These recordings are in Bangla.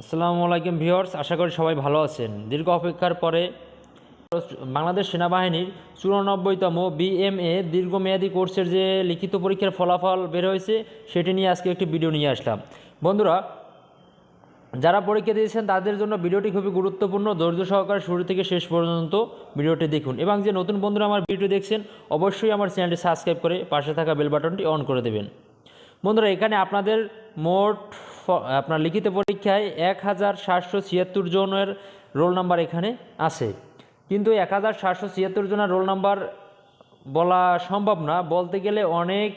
আসসালামু আলাইকুম ভিউয়ার্স, আশা করি সবাই ভালো আছেন। দীর্ঘ অপেক্ষার পরে বাংলাদেশ সেনাবাহিনীর চুরানব্বইতম বিএমএ দীর্ঘমেয়াদী কোর্সের যে লিখিত পরীক্ষার ফলাফল বের হয়েছে, সেটি নিয়ে আজকে একটি ভিডিও নিয়ে আসলাম। বন্ধুরা, যারা পরীক্ষা দিয়েছেন, তাদের জন্য ভিডিওটি খুবই গুরুত্বপূর্ণ। ধৈর্য সহকারে শুরু থেকে শেষ পর্যন্ত ভিডিওটি দেখুন এবং যে নতুন বন্ধুরা আমার ভিডিও দেখছেন, অবশ্যই আমার চ্যানেলটি সাবস্ক্রাইব করে পাশে থাকা বেল বাটনটি অন করে দেবেন। বন্ধুরা, এখানে আপনাদের মোট আপনার লিখিত পরীক্ষায় এক হাজার সাতশো ছিয়াত্তর জনের রোল নাম্বার এখানে আছে। কিন্তু এক হাজার সাতশো ছিয়াত্তর জনের রোল নাম্বার বলা সম্ভব না। বলতে গেলে অনেক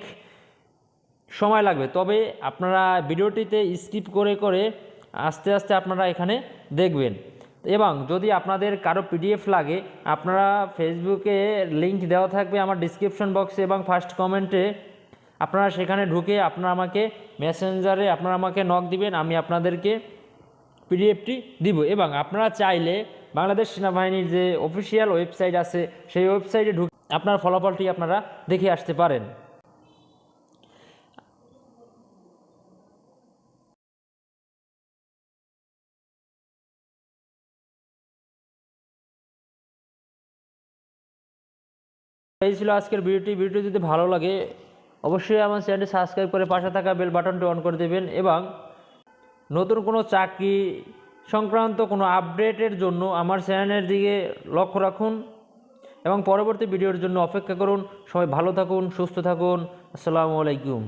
সময় লাগবে। তবে আপনারা ভিডিওটিতে স্কিপ করে করে আস্তে আস্তে আপনারা এখানে দেখবেন। এবং যদি আপনাদের কারও পিডিএফ লাগে, আপনারা ফেসবুকে লিংক দেওয়া থাকবে আমার ডিসক্রিপশন বক্সে এবং ফার্স্ট কমেন্টে। আপনারা সেখানে ঢুকে আপনারা আমাকে মেসেঞ্জারে আপনারা আমাকে নক দিবেন, আমি আপনাদেরকে পিডিএফটি দিব। এবং আপনারা চাইলে বাংলাদেশ সেনাবাহিনীর যে অফিসিয়াল ওয়েবসাইট আছে, সেই ওয়েবসাইটে ঢুকে আপনার ফলাফলটি আপনারা দেখে আসতে পারেন। এই ছিল আজকের ভিডিওটি। ভিডিওটি যদি ভালো লাগে অবশ্যই আমার চ্যানেলটি সাবস্ক্রাইব করে পাশে থাকা বেল বাটনটি অন করে দেবেন এবং নতুন কোনো চাকরি সংক্রান্ত কোনো আপডেটের জন্য আমার চ্যানেলের দিকে লক্ষ্য রাখুন এবং পরবর্তী ভিডিওর জন্য অপেক্ষা করুন। সবাই ভালো থাকুন, সুস্থ থাকুন। আসসালামু আলাইকুম।